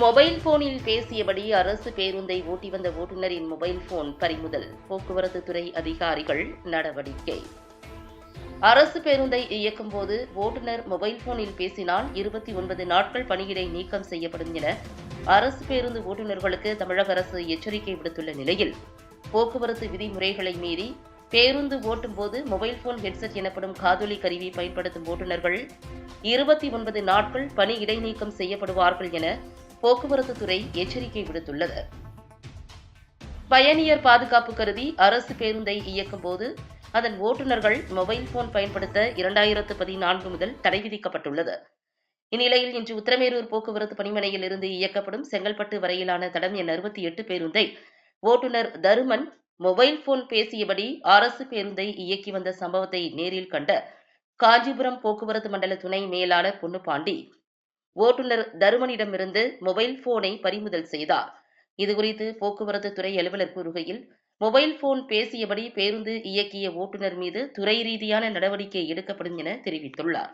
Mobile போனில் பேசியபடி அரசு பேருந்தை ஓட்டி வந்த ஓட்டுநரின் மொபைல் போன் பறிமுதல். போக்குவரத்து துறை அதிகாரிகள் நடவடிக்கை. அரசு பேருந்தை இயக்கும் போது ஓட்டுநர் மொபைல் போனில் பேசினால் இருபத்தி ஒன்பது நாட்கள் பணியிடை நீக்கம் செய்யப்படும் என அரசு பேருந்து ஓட்டுநர்களுக்கு தமிழக அரசு எச்சரிக்கை விடுத்துள்ள நிலையில் போக்குவரத்து விதிமுறைகளை மீறி பேருந்து ஓட்டும் போது மொபைல் போன் ஹெட்செட் எனப்படும் காதொலி கருவி பயன்படுத்தும் ஓட்டுநர்கள் இருபத்தி ஒன்பது நாட்கள் பணி இடைநீக்கம் செய்யப்படுவார்கள் என போக்குவரத்து துறை எச்சரிக்கை விடுத்துள்ளது. பயணியர் பாதுகாப்பு கருதி அரசு பேருந்தை இயக்கும் போது அதன் ஓட்டுநர்கள் மொபைல் போன் பயன்படுத்த இரண்டாயிரத்து பதினான்கு முதல் தடை விதிக்கப்பட்டுள்ளது. இந்நிலையில் இன்று உத்தரமேரூர் போக்குவரத்து பணிமனையில் இருந்து இயக்கப்படும் செங்கல்பட்டு வரையிலான தடம் எண் அறுபத்தி எட்டு பேருந்தை ஓட்டுநர் தருமன் மொபைல் போன் பேசியபடி அரசு பேருந்தை இயக்கி வந்த சம்பவத்தை நேரில் கண்ட காஞ்சிபுரம் போக்குவரத்து மண்டல துணை மேலாளர் பொன்னுபாண்டி ஓட்டுநர் தருமனிடமிருந்து மொபைல் போனை பறிமுதல் செய்தார். இதுகுறித்து போக்குவரத்து துறை அலுவலர் கூறுகையில் மொபைல் போன் பேசியபடி பேருந்து இயக்கிய ஓட்டுநர் மீது துறை ரீதியான நடவடிக்கை எடுக்கப்படும் என தெரிவித்துள்ளார்.